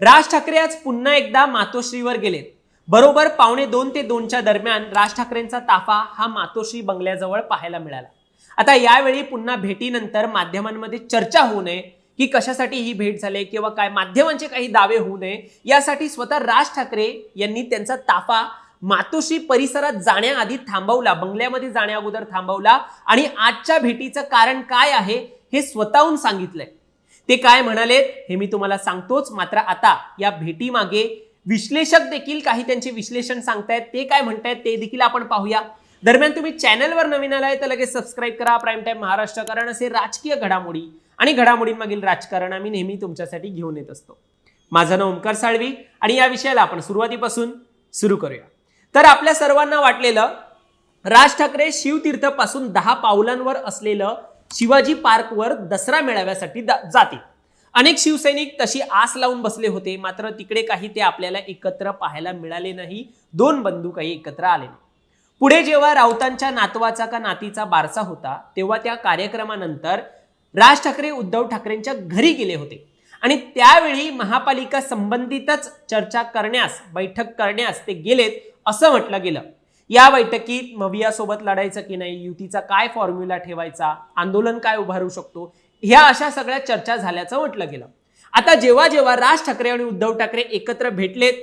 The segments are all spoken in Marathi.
राज ठाकरे आज पुन्हा एकदा मातोश्रीवर गेलेत बरोबर पावणे दोन ते दोनच्या दरम्यान राज ठाकरेंचा ताफा हा मातोश्री बंगल्याजवळ पाहायला मिळाला. आता यावेळी पुन्हा भेटीनंतर माध्यमांमध्ये चर्चा होऊ नये की कशासाठी ही भेट झाली किंवा काय माध्यमांचे काही दावे होऊ नये यासाठी स्वतः राज ठाकरे यांनी त्यांचा ताफा मातोश्री परिसरात जाण्याआधी थांबवला बंगल्यामध्ये जाण्या अगोदर थांबवला आणि आजच्या भेटीचं कारण काय आहे हे स्वतःहून सांगितलंय. ते काय म्हणालेत हे मी तुम्हाला सांगतोच मात्र आता या भेटीमागे विश्लेषक देखील काही त्यांचे विश्लेषण सांगतायत ते काय म्हणतायत ते देखील आपण पाहूया. दरम्यान तुम्ही चॅनलवर नवीन आलाय तर लगेच सबस्क्राईब करा प्राईम टाईम महाराष्ट्र कारण असे राजकीय घडामोडी आणि घडामोडींमागील राजकारण आम्ही नेहमी तुमच्यासाठी घेऊन येत असतो. माझं नाव ओमकार साळवी आणि या विषयाला आपण सुरुवातीपासून सुरू करूया. तर आपल्या सर्वांना वाटलेलं राज ठाकरे शिवतीर्थपासून दहा पावलांवर असलेलं शिवाजी पार्कवर दसरा मेळाव्यासाठी दा- जातील अनेक शिवसैनिक तशी आस लावून बसले होते मात्र तिकडे काही ते आपल्याला एकत्र पाहायला मिळाले नाही. दोन बंधू काही एकत्र आले नाही. पुढे जेव्हा राऊतांच्या नातवाचा का नातीचा बारसा होता तेव्हा त्या कार्यक्रमानंतर राज ठाकरे उद्धव ठाकरेंच्या घरी गेले होते. आणि त्यावेळी महापालिका संबंधितच चर्चा करण्यास बैठक करण्यास ते गेलेत असं म्हटलं गेलं. या बैठकीत मवियासोबत लढायचं की नाही युतीचा काय फॉर्म्युला ठेवायचा आंदोलन काय उभारू शकतो ह्या अशा सगळ्या चर्चा झाल्याचं म्हटलं गेलं. आता जेव्हा जेव्हा राज ठाकरे आणि उद्धव ठाकरे एकत्र भेटलेत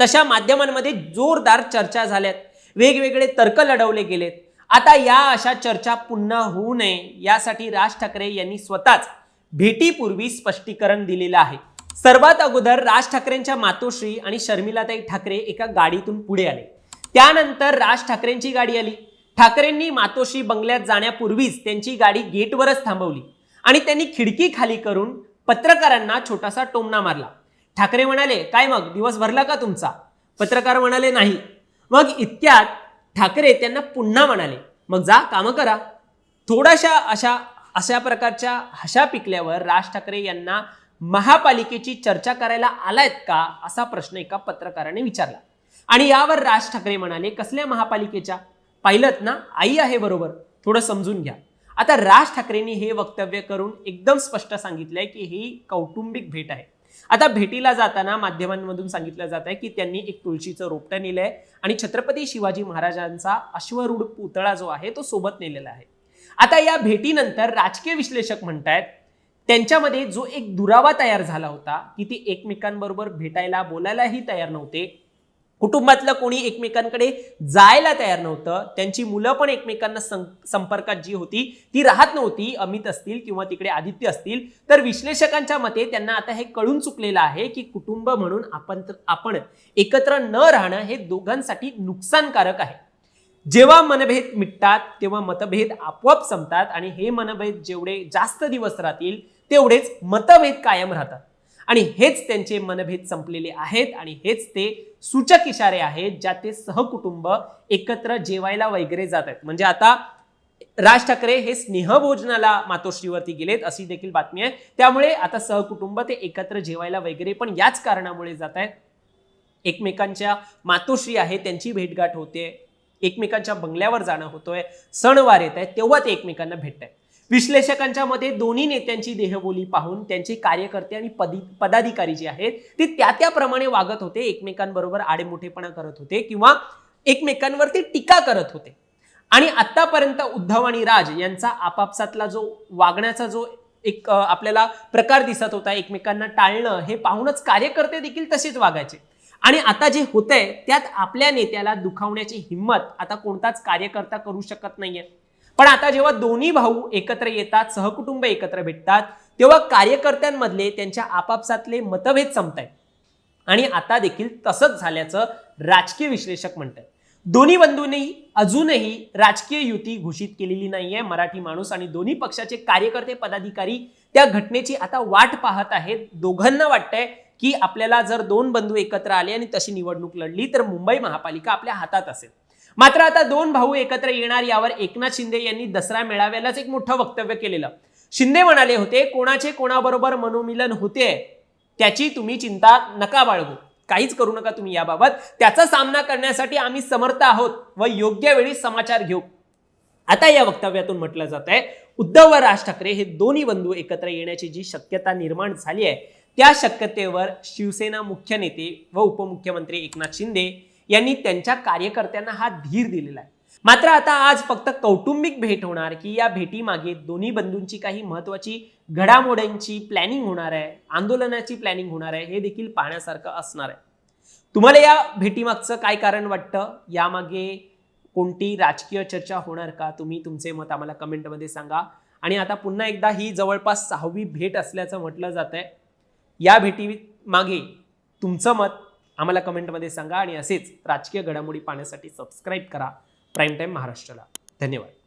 तशा माध्यमांमध्ये जोरदार चर्चा झाल्यात. वेगवेगळे तर्क लढवले गेलेत. आता या अशा चर्चा पुन्हा होऊ नये यासाठी राज ठाकरे यांनी स्वतःच भेटीपूर्वी स्पष्टीकरण दिलेलं आहे. सर्वात अगोदर राज ठाकरेंच्या मातोश्री आणि शर्मिलाताई ठाकरे एका गाडीतून पुढे आले. त्यानंतर राज ठाकरेंची गाडी आली. ठाकरेंनी मातोश्री बंगल्यात जाण्यापूर्वीच त्यांची गाडी गेटवरच थांबवली आणि त्यांनी खिडकी खाली करून पत्रकारांना छोटासा टोमणा मारला. ठाकरे म्हणाले काय मग दिवस भरला का तुमचा? पत्रकार म्हणाले नाही. मग इतक्यात ठाकरे त्यांना पुन्हा म्हणाले मग जा कामं करा. थोड्याशा अशा अशा प्रकारच्या हशा पिकल्यावर राज ठाकरे यांना महापालिकेची चर्चा करायला आलायत का असा प्रश्न एका पत्रकाराने विचारला. आणि यावर राज ठाकरे म्हणाले कसल्या महापालिकेच्या? पाहिलं ना आई आहे बरोबर थोडं समजून घ्या. आता राज ठाकरेंनी हे वक्तव्य करून एकदम स्पष्ट सांगितलंय की ही कौटुंबिक भेट आहे. आता भेटीला जाताना माध्यमांमधून सांगितलं जात आहे की त्यांनी एक तुळशीचं रोपटं नेलंय आणि छत्रपती शिवाजी महाराजांचा अश्वरूढ पुतळा जो आहे तो सोबत नेलेला आहे. आता या भेटीनंतर राजकीय विश्लेषक म्हणतायत त्यांच्यामध्ये जो एक दुरावा तयार झाला होता की ती एकमेकांबरोबर भेटायला बोलायलाही तयार नव्हते कुटुंबातलं कोणी एकमेकांकडे जायला तयार नव्हतं. त्यांची मुलं पण एकमेकांना सं- संपर्कात जी होती ती राहत नव्हती. अमित असतील किंवा तिकडे आदित्य असतील. तर विश्लेषकांच्या मते त्यांना आता हे कळून चुकलेलं आहे की कुटुंब म्हणून आपण आपण एकत्र न राहणं हे दोघांसाठी नुकसानकारक आहे. जेव्हा मनभेद मिटतात तेव्हा मतभेद आपोआप संपतात आणि हे मनभेद जेवढे जास्त दिवस राहतील तेवढेच मतभेद कायम राहतात. आणि हेच त्यांचे मनभेद संपलेले आहेत आणि हेच ते सूचक इशारे आहेत ज्या ते सहकुटुंब एकत्र जेवायला वगैरे जात आहेत. म्हणजे आता राज ठाकरे हे स्नेहभोजनाला मातोश्रीवरती गेलेत अशी देखील बातमी आहे. त्यामुळे आता सहकुटुंब ते एकत्र जेवायला वगैरे पण याच कारणामुळे जात आहेत. एकमेकांच्या मातोश्री आहे त्यांची भेटगाठ होते. एकमेकांच्या बंगल्यावर जाणं होतोय. सणवार येत आहेत तेव्हा ते एकमेकांना भेटत आहेत विश्लेषकांच्या मते दोन्ही नेत्यांची देहबोली पाहून त्यांचे कार्यकर्ते आणि पदी पदाधिकारी जे आहेत ते त्या त्याप्रमाणे वागत होते एकमेकांबरोबर आडेमोठेपणा करत होते किंवा एकमेकांवरती टीका करत होते. आणि आतापर्यंत उद्धव आणि राज यांचा आपापसातला जो वागण्याचा जो एक आपल्याला प्रकार दिसत होता एकमेकांना टाळणं हे पाहूनच कार्यकर्ते देखील तसेच वागायचे. आणि आता जे होतंय त्यात आपल्या नेत्याला दुखावण्याची हिंमत आता कोणताच कार्यकर्ता करू शकत नाहीये. पण आता जेव्हा दोन्ही भाऊ एकत्र येतात सहकुटुंब एकत्र भेटतात तेव्हा कार्यकर्त्यांमधले त्यांच्या आपापसातले मतभेद संपतायत. आणि आता देखील तसंच झाल्याचं राजकीय विश्लेषक म्हणतात दोन्ही बंधूंनी अजूनही राजकीय युती घोषित केलेली नाहीये मराठी माणूस आणि दोन्ही पक्षाचे कार्यकर्ते पदाधिकारी त्या घटनेची आता वाट पाहत आहेत. दोघांना वाटतंय की आपल्याला जर दोन बंधू एकत्र आले आणि तशी निवडणूक लढली तर मुंबई महापालिका आपल्या हातात असेल. मात्र आता दोन भाऊ एकत्र येणार यावर एकनाथ शिंदे यांनी दसरा मेळाव्यालाच एक मोठं वक्तव्य केलेलं. शिंदे म्हणाले होते कोणाचे कोणाबरोबर मनोमिलन होते त्याची तुम्ही चिंता नका बाळगू. काहीच करू नका तुम्ही याबाबत. त्याचा सामना करण्यासाठी आम्ही समर्थ आहोत व योग्य वेळी समाचार घेऊ. आता या वक्तव्यातून म्हटलं जात आहे उद्धव व राज ठाकरे हे दोन्ही बंधू एकत्र येण्याची जी शक्यता निर्माण झाली आहे त्या शक्यतेवर शिवसेना मुख्य नेते व उपमुख्यमंत्री एकनाथ शिंदे यांनी त्यांच्या कार्यकर्त्यांना हा धीर दिलेला आहे. मात्र आता आज फक्त कौटुंबिक भेट होणार की या भेटीमागे दोन्ही बंधूंची काही महत्वाची घडामोड्यांची प्लॅनिंग होणार आहे आंदोलनाची प्लॅनिंग होणार आहे हे देखील पाहण्यासारखं असणार आहे. तुम्हाला या भेटीमागचं काय कारण वाटतं? यामागे कोणती राजकीय चर्चा होणार का? तुम्ही तुमचे मत आम्हाला कमेंटमध्ये सांगा. आणि आता पुन्हा एकदा ही जवळपास सहावी भेट असल्याचं म्हटलं जात आहे या भेटी मागे तुमचं मत आम्हाला कमेंटमध्ये सांगा आणि असेच राजकीय घडामोडी पाहण्यासाठी सबस्क्राईब करा. प्राईम टाईम महाराष्ट्राला. धन्यवाद.